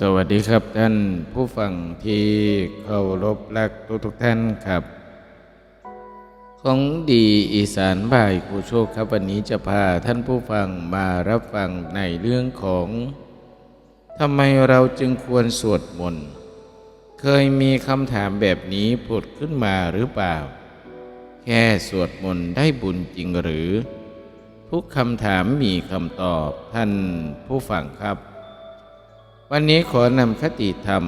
สวัสดีครับท่านผู้ฟังที่เคารพรักทุกทุกท่านครับ ของดีอีสานบ่ายกูโชคครับวันนี้จะพาท่านผู้ฟังมารับฟังในเรื่องของทำไมเราจึงควรสวดมนต์เคยมีคำถามแบบนี้ผุดขึ้นมาหรือเปล่า แค่สวดมนต์ได้บุญจริงหรือ ทุกคำถามมีคำตอบท่านผู้ฟังครับ วันนี้ขอนำคติธรรม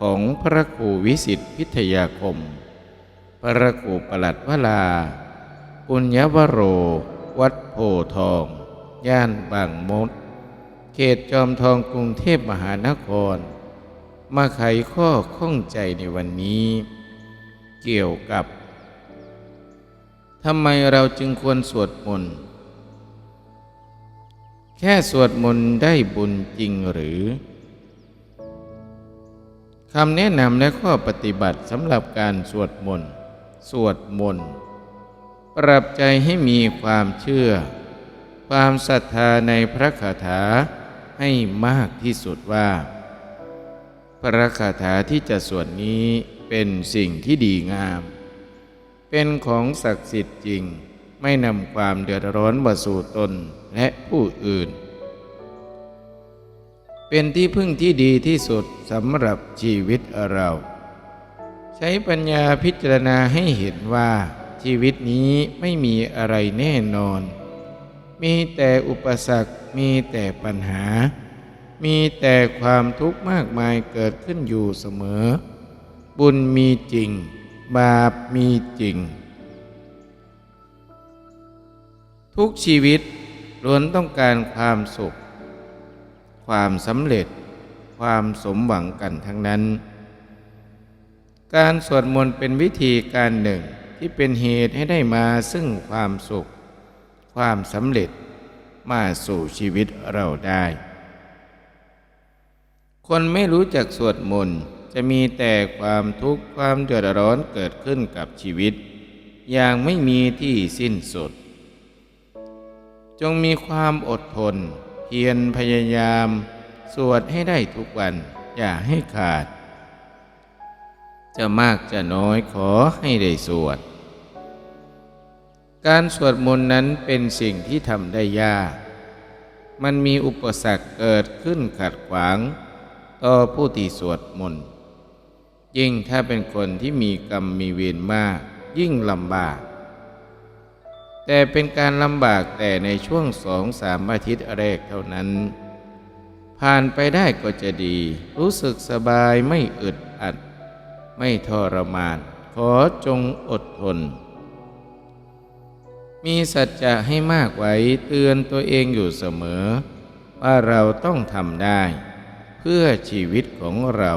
ของพระครูวิสิทธิพิทยาคม พระครูประหลัดวลา ปุญญวโร วัดโพทอง ย่านบางมด เขตจอมทองกรุงเทพมหานคร มาไขข้อข้องใจในวันนี้ เกี่ยวกับทำไมเราจึงควรสวดมนต์แค่สวดมนต์ได้บุญจริงหรือ คำแนะนำและข้อปฏิบัติสำหรับการสวดมนต์ สวดมนต์ ปรับใจให้มีความเชื่อ ความศรัทธาในพระคาถาให้มากที่สุดว่า พระคาถาที่จะสวดนี้เป็นสิ่งที่ดีงาม เป็นของศักดิ์สิทธิ์จริง ไม่นำความเดือดร้อนมาสู่ตนและผู้อื่น เป็นที่พึ่งที่ดีที่สุดสำหรับชีวิตเรา ใช้ปัญญาพิจารณาให้เห็นว่าชีวิตนี้ไม่มีอะไรแน่นอน มีแต่อุปสรรค มีแต่ปัญหา มีแต่ความทุกข์มากมายเกิดขึ้นอยู่เสมอ บุญมีจริง บาปมีจริง ทุกชีวิตล้วนต้องการความสุข ความสำเร็จ ความสมหวังกันทั้งนั้น การสวดมนต์เป็นวิธีการหนึ่งที่เป็นเหตุให้ได้มาซึ่งความสุข ความสำเร็จมาสู่ชีวิตเราได้ คนไม่รู้จักสวดมนต์จะมีแต่ความทุกข์ความเดือดร้อนเกิดขึ้นกับชีวิต อย่างไม่มีที่สิ้นสุด จงมีความอดทน เพียรพยายาม สวดให้ได้ทุกวัน อย่าให้ขาด จะมากจะน้อยขอให้ได้สวด การสวดมนต์นั้นเป็นสิ่งที่ทำได้ยาก มันมีอุปสรรคเกิดขึ้นขัดขวาง ต่อผู้ที่สวดมนต์ยิ่งถ้าเป็นคนที่มีกรรมมีเวรมาก ยิ่งลำบาก แต่เป็นการลำบากแต่ในช่วงสองสามอาทิตย์แรกเท่านั้น ผ่านไปได้ก็จะดี รู้สึกสบายไม่อึดอัด ไม่ทรมาน ขอจงอดทน มีสัจจะให้มากไว้เตือนตัวเองอยู่เสมอ ว่าเราต้องทำได้ เพื่อชีวิตของเรา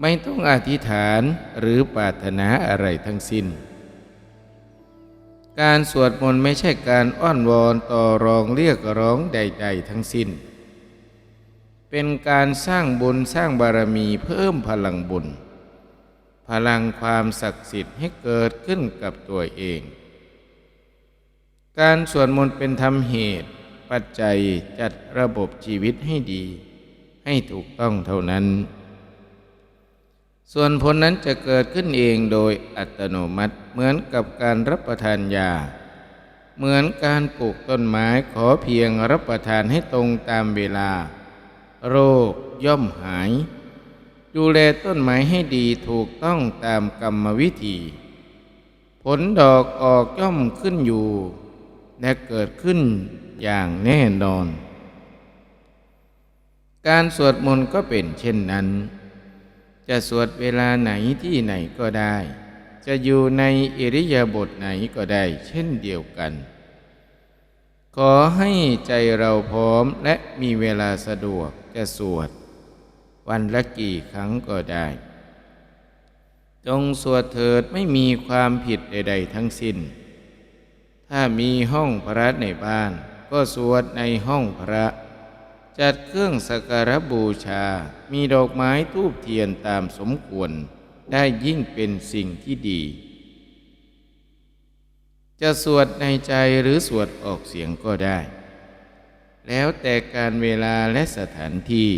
ไม่ต้องอธิษฐานหรือปรารถนาอะไรทั้งสิ้น การสวดมนต์ไม่ใช่การอ้อนวอนต่อรองเรียกร้องใด ๆ ทั้งสิ้น เป็นการสร้างบุญสร้างบารมีเพิ่มพลังบุญ พลังความศักดิ์สิทธิ์ให้เกิดขึ้นกับตัวเอง การสวดมนต์เป็นธรรมเหตุ ปัจจัยจัดระบบชีวิตให้ดี ให้ถูกต้องเท่านั้น ส่วนผลนั้นจะเกิดขึ้นเองโดยอัตโนมัติเหมือนกับการรับประทานยา เหมือนการปลูกต้นไม้ขอเพียงรับประทานให้ตรงตามเวลา โรคย่อมหาย ดูแลต้นไม้ให้ดีถูกต้องตามกรรมวิธี ผลดอกออกย่อมขึ้นอยู่ และเกิดขึ้นอย่างแน่นอน การสวดมนต์ก็เป็นเช่นนั้น จะสวดเวลาไหนที่ไหนก็ได้ จะอยู่ในอิริยาบถไหนก็ได้ เช่นเดียวกัน ขอให้ใจเราพร้อมและมีเวลาสะดวกจะสวด วันละกี่ครั้งก็ได้ จงสวดเถิดไม่มีความผิดใด ๆ ทั้งสิ้น ถ้ามีห้องพระในบ้าน ก็สวดในห้องพระ จัดเครื่องสักการบูชา มีดอกไม้ทูบเทียนตามสมควร ได้ยิ่งเป็นสิ่งที่ดี จะสวดในใจหรือสวดออกเสียงก็ได้ แล้วแต่การเวลาและสถานที่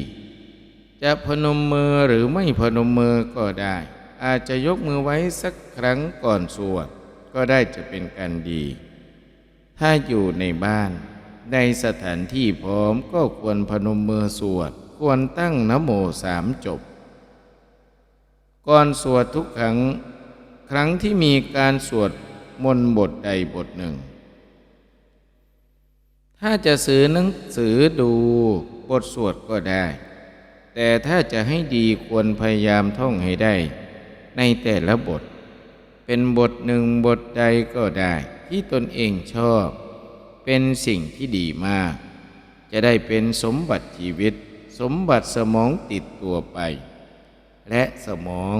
จะพนมมือหรือไม่พนมมือก็ได้ อาจจะยกมือไว้สักครั้งก่อนสวด ก็ได้จะเป็นการดี ถ้าอยู่ในบ้าน ในสถานที่พร้อมก็ควรพนมมือสวด ควรตั้งนโมสามจบ ก่อนสวดทุกครั้ง ครั้งที่มีการสวดมนต์บทใดบทหนึ่ง ถ้าจะซื้อหนังสือดูบทสวดก็ได้ แต่ถ้าจะให้ดีควรพยายามท่องให้ได้ ในแต่ละบท เป็นบทหนึ่งบทใดก็ได้ที่ตนเองชอบ เป็นสิ่งที่ดีมาก จะได้เป็นสมบัติชีวิต สมบัติสมองติดตัวไป และสมอง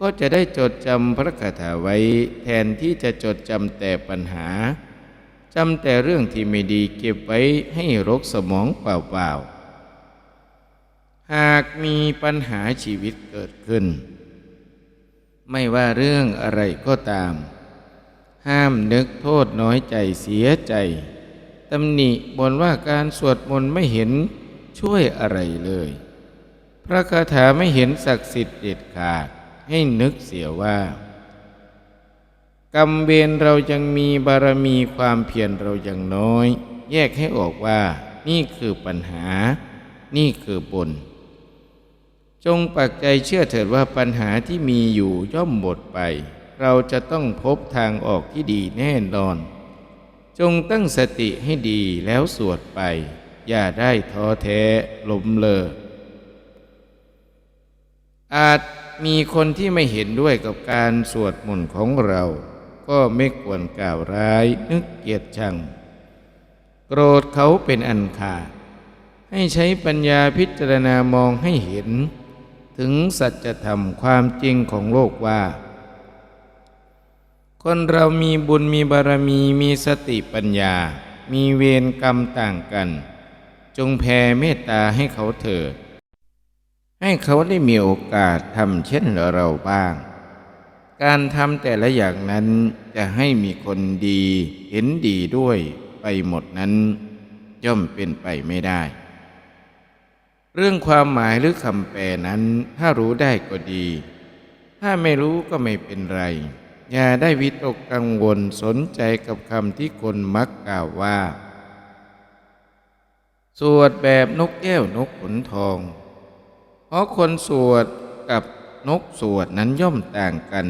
ก็จะได้จดจำพระคาถาไว้แทนที่จะจดจำแต่ปัญหาจำแต่เรื่องที่ไม่ดีเก็บไว้ให้รกสมองเปล่าๆ หากมีปัญหาชีวิตเกิดขึ้น ไม่ว่าเรื่องอะไรก็ตาม ห้ามนึกโทษน้อยใจเสียใจตำหนิบนว่าการสวดมนต์ไม่เห็นช่วยอะไรเลย พระคาถาไม่เห็นศักดิ์สิทธิ์เด็ดขาดให้นึกเสียว่า กรรมเวรเรายังมีบารมีความเพียรเรายังน้อย แยกให้ออกว่านี่คือปัญหา นี่คือบุญจงปักใจเชื่อเถิดว่าปัญหาที่มีอยู่ย่อมหมดไป เราจะต้องพบทางออกที่ดีแน่นอน จงตั้งสติให้ดีแล้วสวดไป อย่าได้ท้อแท้ล้มเลิกอาจมีคนที่ไม่เห็นด้วยกับการสวดมนต์ของเรา ก็ไม่ควรกล่าวร้ายนึกเกียดชัง โกรธเขาเป็นอันขาดให้ใช้ปัญญาพิจารณามองให้เห็น ถึงสัจธรรมความจริงของโลกว่า คนเรามีบุญมีบารมีมีสติปัญญา มีเวรกรรมต่างกัน จงแผ่เมตตาให้เขาเถิดให้เขาได้มีโอกาสทำเช่นเราบ้าง การทำแต่ละอย่างนั้นจะให้มีคนดีเห็นดีด้วยไปหมดนั้น ย่อมเป็นไปไม่ได้ เรื่องความหมายหรือคำแปลนั้นถ้ารู้ได้ก็ดี ถ้าไม่รู้ก็ไม่เป็นไร อย่าได้วิตกกังวลสนใจกับคำที่คนมักกล่าวว่า สวดแบบนกแก้วนกขนทอง เพราะคนสวดกับนกสวดนั้นย่อมต่างกัน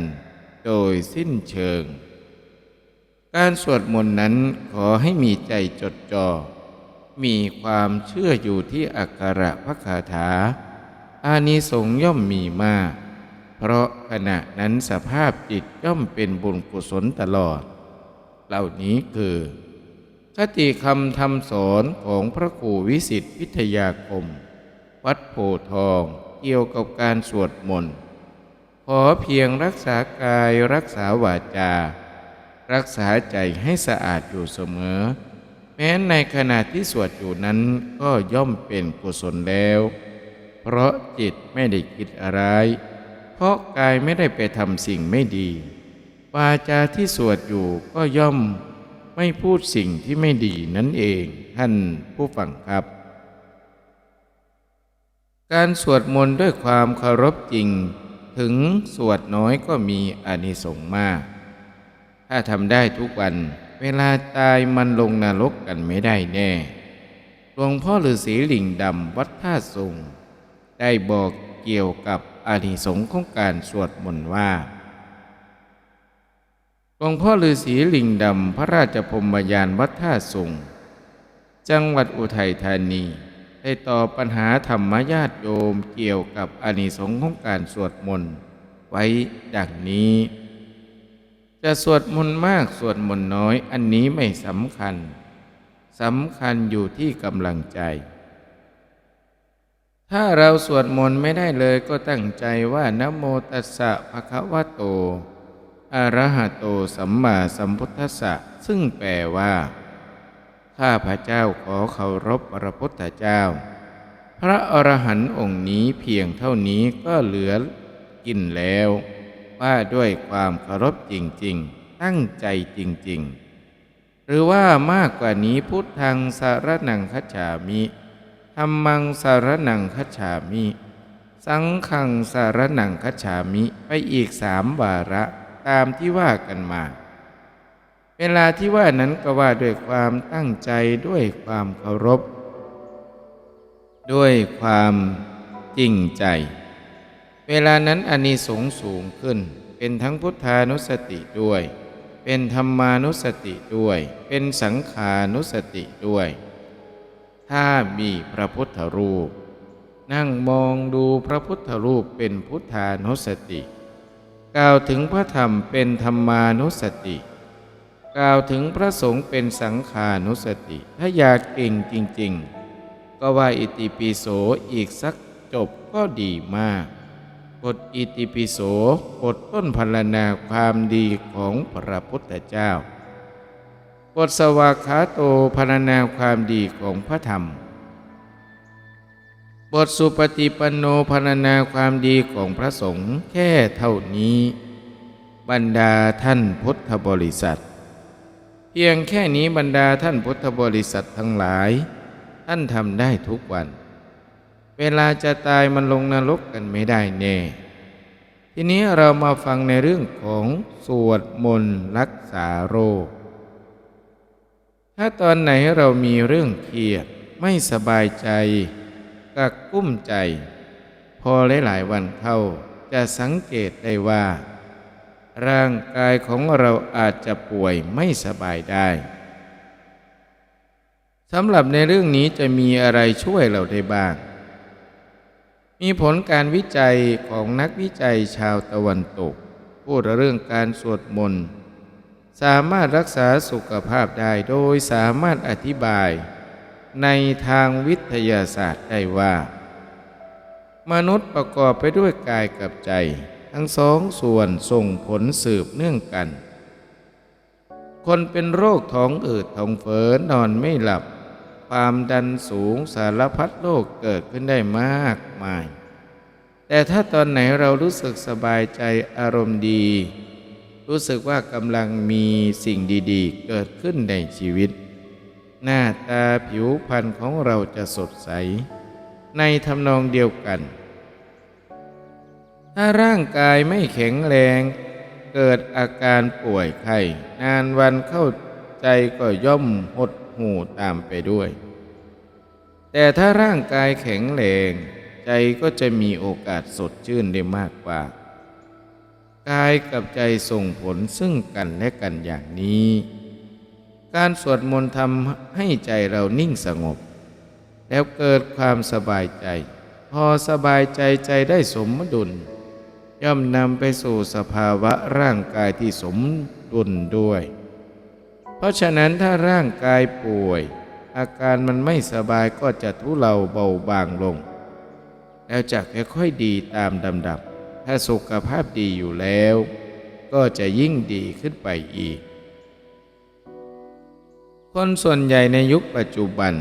โดยสิ้นเชิง การสวดมนต์นั้นขอให้มีใจจดจอ่อมีความเชื่ออยู่ที่อักขระพระคาถาอานิสงส์ย่อมมีมาก เพราะขณะนั้นสภาพจิตย่อมเป็นบุญกุศลตลอด เหล่านี้คือคติคำทำสอนของพระครูวิสิทธิพิทยาคม วัดโพทองเกี่ยวกับการสวดมนต์ขอเพียงรักษากายรักษาวาจา รักษาใจให้สะอาดอยู่เสมอ แม้ในขณะที่สวดอยู่นั้นก็ย่อมเป็นกุศลแล้ว เพราะจิตไม่ได้คิดอะไร เพราะกายไม่ได้ไปทำสิ่งไม่ดี วาจาที่สวดอยู่ก็ย่อมไม่พูดสิ่งที่ไม่ดีนั่นเองท่านผู้ฟังครับ การสวดมนต์ด้วยความเคารพจริง ถึงสวดน้อยก็มีอานิสงส์มาก ถ้าทำได้ทุกวัน เวลาตายมันลงนรกกันไม่ได้แน่หลวงพ่อฤาษีหลิงดำวัดท่าสุงได้บอกเกี่ยวกับ อานิสงส์ของการสวดมนต์ว่าหลวงพ่อฤาษีลิงดำ พระราชพรมยานวัดท่าสุง จังหวัดอุทัยธานี ได้ตอบปัญหาธรรมญาติโยมเกี่ยวกับอานิสงส์ของการสวดมนต์ไว้ดังนี้ จะสวดมนต์มากสวดมนต์น้อยอันนี้ไม่สำคัญสำคัญอยู่ที่กำลังใจ ถ้าเราสวดมนต์ไม่ได้เลยก็ตั้งใจว่านโมตัสสะภะคะวะโตอะระหะโตสัมมาสัมพุทธัสสะซึ่งแปลว่า ข้าพระเจ้าขอเคารพพระพุทธเจ้า พระอรหันต์องค์นี้เพียงเท่านี้ก็เหลือกินแล้ว ว่าด้วยความเคารพจริงๆ ตั้งใจจริงหรือว่ามากกว่านี้พุทธังสารนังคัจฉามิ ธรรมังสารนังคัจฉามิ สังขังสารนังคัจฉามิไปอีกสามวาระตามที่ว่ากันมา เวลาที่ว่านั้นก็ว่าด้วยความตั้งใจด้วยความเคารพ ด้วยความจริงใจ เวลานั้นอานิสงส์สูงขึ้น เป็นทั้งพุทธานุสติด้วย เป็นธรรมานุสติด้วย เป็นสังขานุสติด้วย ถ้ามีพระพุทธรูป นั่งมองดูพระพุทธรูปเป็นพุทธานุสติ กล่าวถึงพระธรรมเป็นธรรมานุสติ กล่าวถึงพระสงฆ์เป็นสังขานุสติ ถ้าอยากเก่งจริง ๆ ก็ว่าอิติปิโสอีกสักจบก็ดีมากบทอิติปิโสบทต้นพรรณนาความดีของพระพุทธเจ้า บทสวากขาโตพรรณนาความดีของพระธรรม บทสุปฏิปันโนพรรณนาความดีของพระสงฆ์แค่เท่านี้ บรรดาท่านพุทธบริษัท เพียงแค่นี้บรรดาท่านพุทธบริษัททั้งหลาย ท่านทำได้ทุกวัน เวลาจะตายมันลงนรกกันไม่ได้แน่ทีนี้เรามาฟังในเรื่องของสวดมนต์รักษาโรค ถ้าตอนไหนเรามีเรื่องเครียดไม่สบายใจกักกุ้มใจ พอหลายๆวันเข้าจะสังเกตได้ว่า ร่างกายของเราอาจจะป่วยไม่สบายได้สำหรับในเรื่องนี้จะมีอะไรช่วยเราได้บ้าง มีผลการวิจัยของนักวิจัยชาวตะวันตก พูดเรื่องการสวดมนต์ สามารถรักษาสุขภาพได้โดยสามารถอธิบายในทางวิทยาศาสตร์ได้ว่า มนุษย์ประกอบไปด้วยกายกับใจ ทั้งสองส่วนส่งผลสืบเนื่องกัน คนเป็นโรคท้องอืดท้องเฟ้อนอนไม่หลับ ความดันสูงสารพัดโรคเกิดขึ้นได้มากมาย แต่ถ้าตอนไหนเรารู้สึกสบายใจอารมณ์ดี รู้สึกว่ากำลังมีสิ่งดีๆ เกิดขึ้นในชีวิต หน้าตาผิวพรรณของเราจะสดใส ในทำนองเดียวกัน ถ้าร่างกายไม่แข็งแรงเกิดอาการป่วยไข้นานวันเข้าใจก็ย่อมหดหูตามไปด้วย แต่ถ้าร่างกายแข็งแรง ใจก็จะมีโอกาสสดชื่นได้มากกว่า กายกับใจส่งผลซึ่งกันและกันอย่างนี้ การสวดมนต์ทำให้ใจเรานิ่งสงบ แล้วเกิดความสบายใจ พอสบายใจใจได้สมดุล ย่อมนำไปสู่สภาวะร่างกายที่สมดุลด้วย เพราะฉะนั้นถ้าร่างกายป่วย อาการมันไม่สบายก็จะทุเลาเบาบางลง แล้วจะค่อยๆดีตามลำดับ ถ้าสุขภาพดีอยู่แล้ว ก็จะยิ่งดีขึ้นไปอีก คนส่วนใหญ่ในยุคปัจจุบัน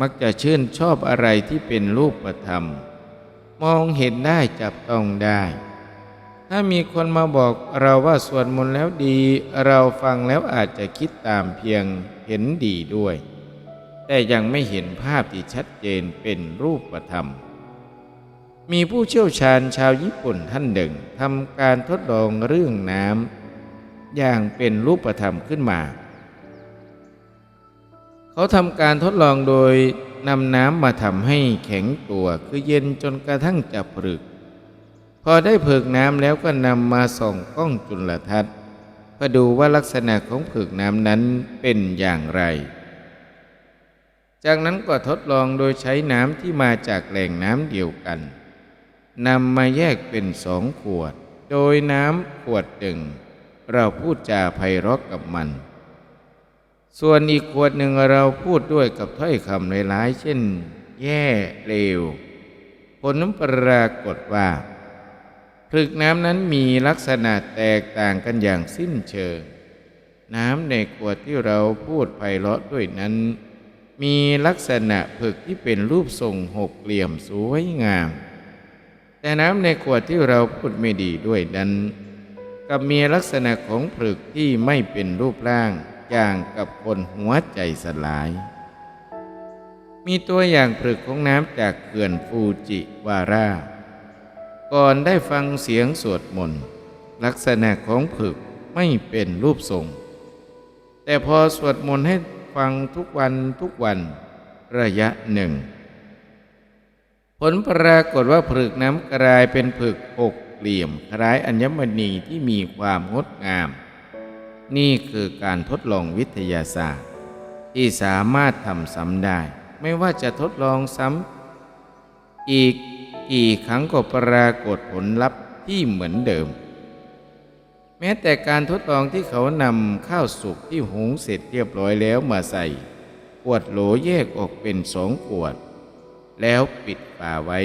มักจะชื่นชอบอะไรที่เป็นรูปธรรม มองเห็นได้จับต้องได้ ถ้ามีคนมาบอกเราว่าสวดมนต์แล้วดี เราฟังแล้วอาจจะคิดตามเพียงเห็นดีด้วย แต่ยังไม่เห็นภาพที่ชัดเจนเป็นรูปธรรม มีผู้เชี่ยวชาญชาวญี่ปุ่นท่านหนึ่งทำการทดลองเรื่องน้ำอย่างเป็นรูปธรรมขึ้นมา เขาทำการทดลองโดยนำน้ำมาทำให้แข็งตัวคือเย็นจนกระทั่งจะผลึก พอได้ผึกน้ำแล้วก็นำมาส่องกล้องจุลทรรศน์เพื่อดูว่าลักษณะของผึกน้ำนั้นเป็นอย่างไร จากนั้นก็ทดลองโดยใช้น้ำที่มาจากแหล่งน้ำเดียวกัน นำมาแยกเป็นสองขวด โดยน้ำขวดหนึ่ง เราพูดจาไพเราะกับมัน ส่วนอีกขวดหนึ่งเราพูดด้วยกับถ้อยคำหลายๆเช่น แย่เลวผลปรากฏว่าผลึกน้ำนั้นมีลักษณะแตกต่างกันอย่างสิ้นเชิง น้ำในขวดที่เราพูดไพเราะด้วยนั้น มีลักษณะผึกที่เป็นรูปทรงหกเหลี่ยมสวยงาม แต่น้ำในขวดที่เราพูดไม่ดีด้วยนั้นกับมีลักษณะของผลึกที่ไม่เป็นรูปร่างอย่างกับคนหัวใจสลาย มีตัวอย่างผลึกของน้ำจากเขื่อนฟูจิวาร่าก่อนได้ฟังเสียงสวดมนต์ลักษณะของผึกไม่เป็นรูปทรง แต่พอสวดมนต์ให้ฟังทุกวันทุกวันระยะหนึ่ง ผลปรากฏว่าผึกน้ำกลายเป็นผึกหกเหลี่ยมคล้ายอัญมณีที่มีความงดงาม นี่คือการทดลองวิทยาศาสตร์ ที่สามารถทำซ้ำได้ ไม่ว่าจะทดลองซ้ำอีกกี่ครั้งก็ปรากฏผลลัพธ์ที่เหมือนเดิม แม้แต่การทดลองที่เขานำข้าวสุกที่หุงเสร็จเรียบร้อยแล้วมาใส่ขวดโหลแยกออกเป็นสองขวด แล้วปิดฝาไว้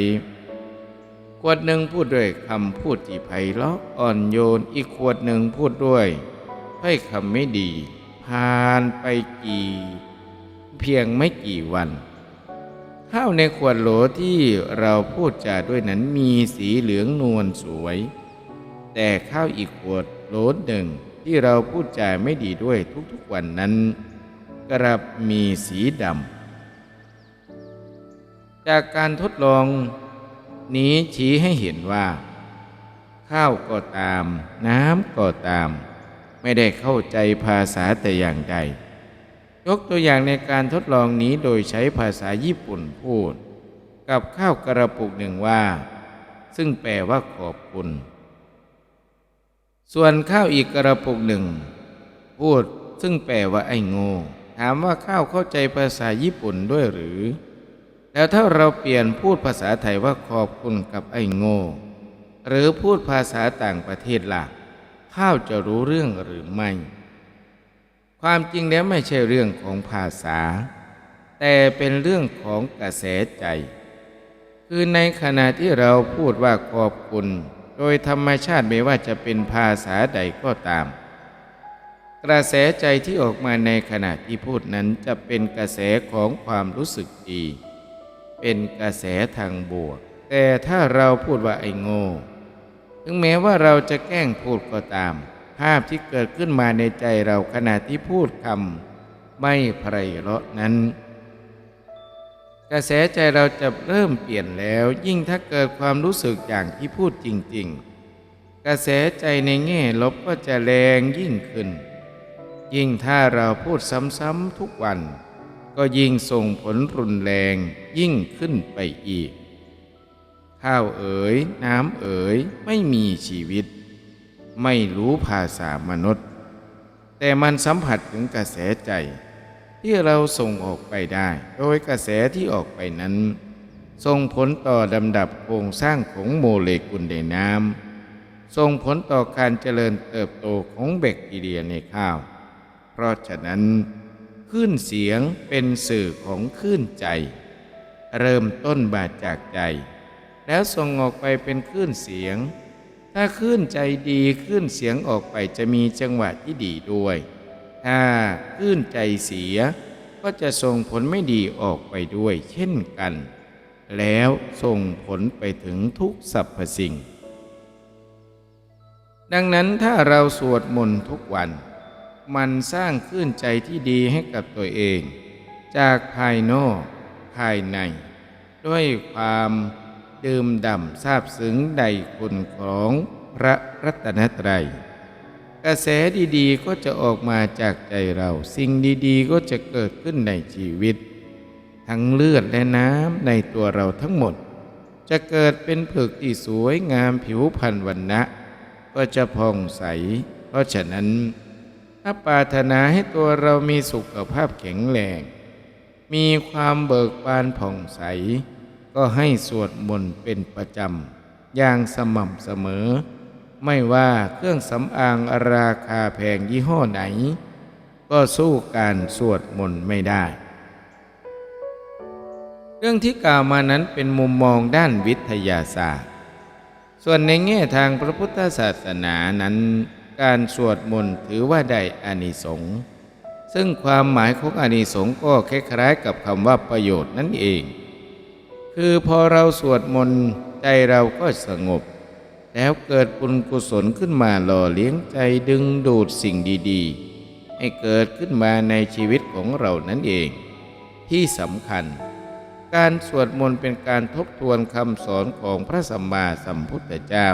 ขวดหนึ่งพูดด้วยคำพูดที่ไพเราะอ่อนโยน อีกขวดหนึ่งพูดด้วยถ้อยคำไม่ดี ผ่านไปกี่ เพียงไม่กี่วัน ข้าวในขวดโหลที่เราพูดจาด้วยนั้นมีสีเหลืองนวลสวย แต่ข้าวอีกขวดโหลหนึ่งที่เราพูดจาไม่ดีด้วยทุกๆวันนั้น กลับมีสีดำ จากการทดลองนี้ชี้ให้เห็นว่า ข้าวก็ตาม น้ำก็ตาม ไม่ได้เข้าใจภาษาแต่อย่างใดยกตัวอย่างในการทดลองนี้โดยใช้ภาษาญี่ปุ่นพูด กับข้าวกระปุกหนึ่งว่า ซึ่งแปลว่าขอบคุณ ส่วนข้าวอีกกระปุกหนึ่ง พูดซึ่งแปลว่าไอ้โง่ถามว่าข้าวเข้าใจภาษาญี่ปุ่นด้วยหรือ แล้วถ้าเราเปลี่ยนพูดภาษาไทยว่าขอบคุณกับไอ้โง่ หรือพูดภาษาต่างประเทศล่ะ ข้าวจะรู้เรื่องหรือไม่ ความจริงแล้วไม่ใช่เรื่องของภาษา แต่เป็นเรื่องของกระแสใจ คือในขณะที่เราพูดว่าขอบคุณ โดยธรรมชาติไม่ว่าจะเป็นภาษาใดก็ตาม กระแสใจที่ออกมาในขณะที่พูดนั้นจะเป็นกระแสของความรู้สึกดี เป็นกระแสทางบวก แต่ถ้าเราพูดว่าไอ้โง่ ถึงแม้ว่าเราจะแกล้งพูดก็ตาม ภาพที่เกิดขึ้นมาในใจเราขณะที่พูดคำไม่ไพเราะนั้น กระแสใจเราจะเริ่มเปลี่ยนแล้ว ยิ่งถ้าเกิดความรู้สึกอย่างที่พูดจริง ๆ กระแสใจในแง่ลบก็จะแรงยิ่งขึ้น ยิ่งถ้าเราพูดซ้ำๆทุกวัน ก็ยิ่งส่งผลรุนแรงยิ่งขึ้นไปอีก ข้าวเอ๋ยน้ำเอ๋ยไม่มีชีวิต ไม่รู้ภาษามนุษย์ แต่มันสัมผัสถึงกระแสใจ ที่เราส่งออกไปได้ โดยกระแสที่ออกไปนั้นส่งผลต่อลำดับโครงสร้างของโมเลกุลในน้ำส่งผลต่อการเจริญเติบโตของแบคทีเรียในข้าว เพราะฉะนั้น คลื่นเสียงเป็นสื่อของคลื่นใจ เริ่มต้นบาจากใจ แล้วส่งออกไปเป็นคลื่นเสียง ถ้าคลื่นใจดีคลื่นเสียงออกไปจะมีจังหวะที่ดีด้วย ถ้าคลื่นใจเสีย ก็จะส่งผลไม่ดีออกไปด้วยเช่นกัน แล้วส่งผลไปถึงทุกสรรพสิ่ง ดังนั้นถ้าเราสวดมนต์ทุกวัน มันสร้างคลื่นใจที่ดีให้กับตัวเอง จากภายนอก ภายใน ด้วยความดื่มด่ำซาบซึ้งใดคุณของพระรัตนตรัย กระแสดีๆก็จะออกมาจากใจเรา สิ่งดีๆก็จะเกิดขึ้นในชีวิต ทั้งเลือดและน้ำในตัวเราทั้งหมด จะเกิดเป็นผึกที่สวยงามผิวพรรณวันนะก็จะผ่องใส เพราะฉะนั้น ถ้าปรารถนาให้ตัวเรามีสุขภาพแข็งแรง มีความเบิกบานผ่องใส ก็ให้สวดมนต์เป็นประจำ อย่างสม่ำเสมอ ไม่ว่าเครื่องสำอางราคาแพงยี่ห้อไหน ก็สู้การสวดมนต์ไม่ได้ เรื่องที่กล่าวมานั้นเป็นมุมมองด้านวิทยาศาสตร์ ส่วนในแง่ทางพระพุทธศาสนานั้น การสวดมนต์ถือว่าได้อานิสงส์ซึ่งความหมายของอานิสงส์ก็คล้ายๆกับคำว่าประโยชน์นั่นเอง คือพอเราสวดมนต์ใจเราก็สงบ แล้วเกิดบุญกุศลขึ้นมาหล่อเลี้ยงใจดึงดูดสิ่งดีๆ ให้เกิดขึ้นมาในชีวิตของเรานั่นเอง ที่สำคัญ การสวดมนต์เป็นการทบทวนคำสอนของพระสัมมาสัมพุทธเจ้า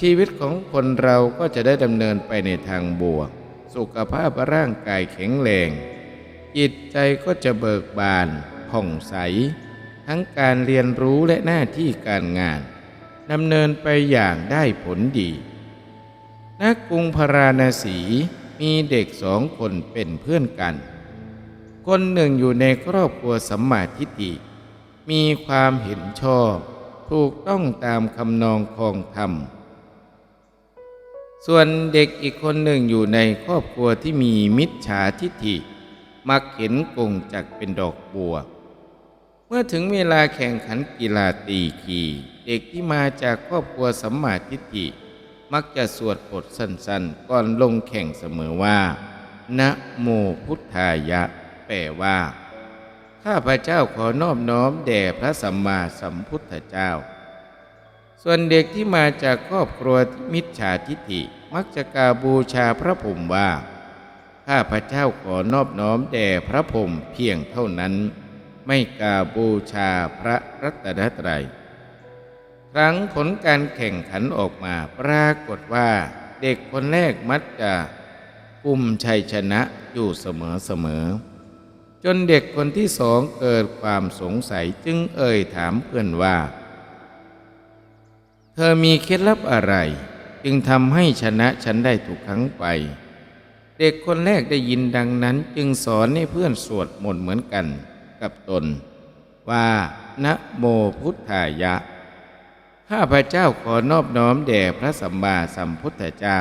ชีวิตของคนเราก็จะได้ดำเนินไปในทางบวก สุขภาพร่างกายแข็งแรงจิตใจก็จะเบิกบานผ่องใส ทั้งการเรียนรู้และหน้าที่การงานดำเนินไปอย่างได้ผลดีณกรุงพาราณสีมีเด็กสองคนเป็นเพื่อนกัน คนหนึ่งอยู่ในครอบครัวสัมมาทิฏฐิมีความเห็นชอบ ถูกต้องตามคำนองคองธรรม ส่วนเด็กอีกคนหนึ่งอยู่ในครอบครัวที่มีมิจฉาทิฏฐิ มักเห็นกงจักเป็นดอกบัว เมื่อถึงเวลาแข่งขันกีฬาตีขี่เด็กที่มาจากครอบครัวสัมมาทิฏฐิ มักจะสวดบทสั้นๆ ก่อนลงแข่งเสมอว่านะโมพุทธายะ แปลว่า ข้าพระเจ้าขอนอบน้อมแด่พระสัมมาสัมพุทธเจ้า ส่วนเด็กที่มาจากครอบครัวมิจฉาทิฏฐิมักจะกาบูชาพระพรหมว่า ข้าพระเจ้าขอนอบน้อมแด่พระพรหมเพียงเท่านั้น ไม่กาบูชาพระรัตนตรัย ครั้งผลการแข่งขันออกมาปรากฏว่า เด็กคนแรกมักจะกุมชัยชนะอยู่เสมอเสมอๆจนเด็กคนที่สองเกิดความสงสัยจึงเอ่ยถามเพื่อนว่า ธอมีเคล็ดลับอะไร จึงทำให้ชนะฉันได้ทุกครั้งไป เด็กคนแรกได้ยินดังนั้น จึงสอนให้เพื่อนสวดมนต์เหมือนกันกับตน ว่านะโมพุทธายะ ข้าพระเจ้าขอนอบน้อมแด่พระสัมมาสัมพุทธเจ้า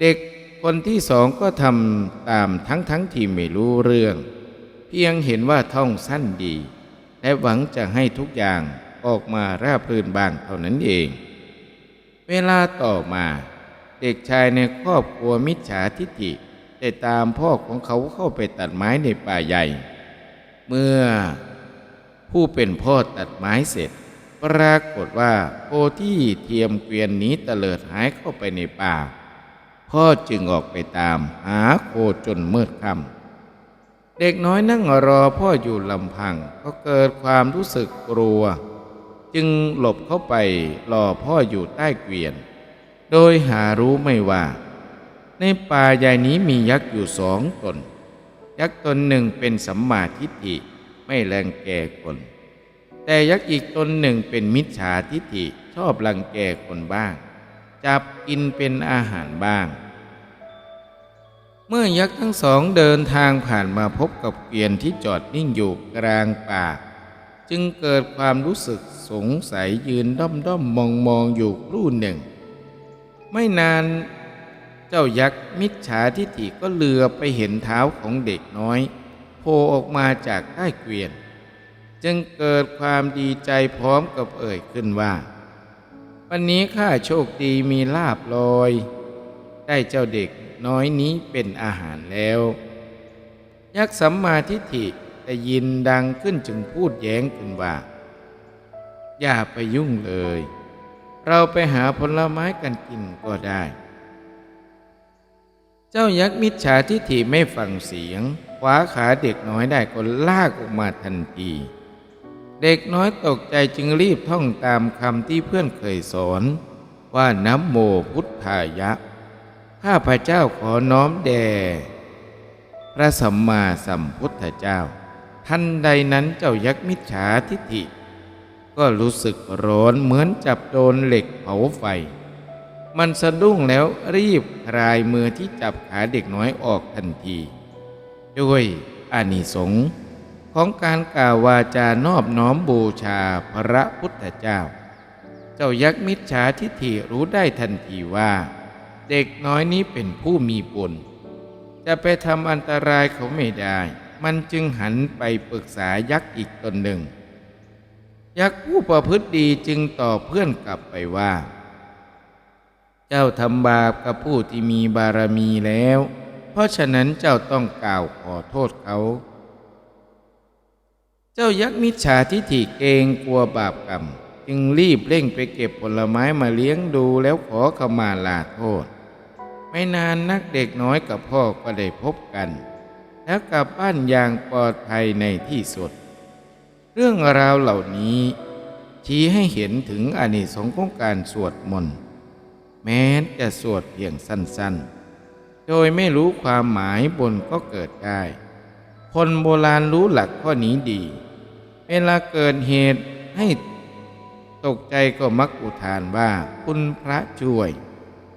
เด็กคนที่สองก็ทำตามทั้งทั้งที่ไม่รู้เรื่อง เพียงเห็นว่าท่องสั้นดี และหวังจะให้ทุกอย่าง ออกมาราบรื่นบ้างเท่านั้นเอง เวลาต่อมา เด็กชายในครอบครัวมิจฉาทิฏฐิได้ตามพ่อของเขาเข้าไปตัดไม้ในป่าใหญ่ เมื่อผู้เป็นพ่อตัดไม้เสร็จ ปรากฏว่าโคที่เทียมเกวียนนี้เตลิดหายเข้าไปในป่า พ่อจึงออกไปตามหาโคจนมืดค่ำเด็กน้อยนั่งรอพ่ออยู่ลำพัง ก็เกิดความรู้สึกกลัว จึงหลบเข้าไปรอพ่ออยู่ใต้เกวียน โดยหารู้ไม่ว่า ในป่าใหญ่นี้มียักษ์อยู่สองตน ยักษ์ตนหนึ่งเป็นสัมมาทิฏฐิไม่แรงแก่คน แต่ยักษ์อีกตนหนึ่งเป็นมิจฉาทิฏฐิชอบรังแกคนบ้าง จับกินเป็นอาหารบ้าง เมื่อยักษ์ทั้งสองเดินทางผ่านมาพบกับเกวียนที่จอดนิ่งอยู่กลางป่า จึงเกิดความรู้สึกสงสัยยืนด้อมด้อมมองมองอยู่รู่หนึ่ง ไม่นานเจ้ายักษ์มิจฉาทิฏฐิก็เลือไปเห็นเท้าของเด็กน้อยโผล่ออกมาจากใต้เกวียน จึงเกิดความดีใจพร้อมกับเอ่ยขึ้นว่า วันนี้ข้าโชคดีมีลาบลอย ได้เจ้าเด็กน้อยนี้เป็นอาหารแล้ว ยักษ์สัมมาทิฏฐิ ได้ยินดังขึ้นจึงพูดแย้งขึ้นว่า อย่าไปยุ่งเลย เราไปหาผลไม้กันกินก็ได้ เจ้ายักษ์มิจฉาทิฏฐิไม่ฟังเสียงขวาขาเด็กน้อยได้ก็ลากออกมาทันที เด็กน้อยตกใจจึงรีบท่องตามคำที่เพื่อนเคยสอนว่าน้ำโมพุทธายะ ข้าพระเจ้าขอน้อมแด่พระสัมมาสัมพุทธเจ้า ทันใดนั้นเจ้ายักษ์มิจฉาทิฐิ ก็รู้สึกร้อนเหมือนจับโดนเหล็กเผาไฟ มันสะดุ้งแล้วรีบคลายมือที่จับขาเด็กน้อยออกทันที ด้วยอานิสงส์ของการกล่าววาจานอบน้อมบูชาพระพุทธเจ้า เจ้ายักษ์มิจฉาทิฐิรู้ได้ทันทีว่า เด็กน้อยนี้เป็นผู้มีบุญจะไปทำอันตรายเขาไม่ได้ มันจึงหันไปปรึกษายักษ์อีกตนหนึ่ง ยักษ์ผู้ประพฤติดีจึงตอบเพื่อนกลับไปว่า เจ้าทำบาปกับผู้ที่มีบารมีแล้ว เพราะฉะนั้นเจ้าต้องกล่าวขอโทษเขา เจ้ายักษ์มิจฉาทิฐิเกงกลัวบาปกรรม จึงรีบเร่งไปเก็บผลไม้มาเลี้ยงดูแล้วขอขมาลาโทษ ไม่นานนักเด็กน้อยกับพ่อก็ได้พบกัน แล้วกลับบ้านอย่างปลอดภัยในที่สุด เรื่องราวเหล่านี้ ชี้ให้เห็นถึงอนิสงส์ของการสวดมนต์แม้จะสวดเพียงสั้นๆ โดยไม่รู้ความหมายบนก็เกิดได้ คนโบราณรู้หลักข้อนี้ดี เวลาเกิดเหตุให้ตกใจก็มักอุทานว่าคุณพระช่วย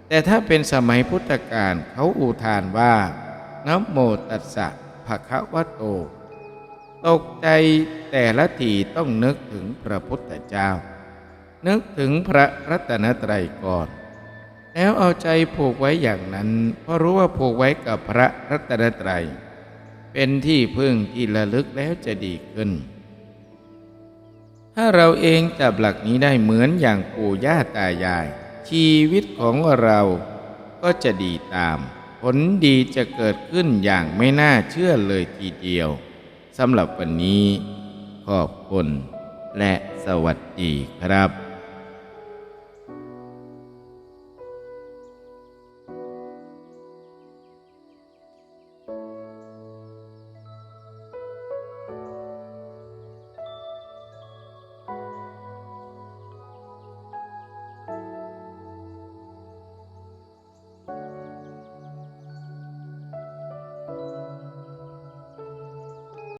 แต่ถ้าเป็นสมัยพุทธกาลเขาอุทานว่า นะโมตัสสะภะคะวะโต ตกใจแต่ละทีต้องนึกถึงพระพุทธเจ้า นึกถึงพระรัตนตรัยก่อน แล้วเอาใจผูกไว้อย่างนั้น เพราะรู้ว่าผูกไว้กับพระรัตนตรัย เป็นที่พึ่งที่ระลึกแล้วจะดีขึ้น ถ้าเราเองจับหลักนี้ได้เหมือนอย่างปู่ย่าตายาย ชีวิตของเราก็จะดีตาม ผลดีจะเกิดขึ้นอย่างไม่น่าเชื่อเลยทีเดียวสำหรับวันนี้ ขอบคุณ และสวัสดีครับ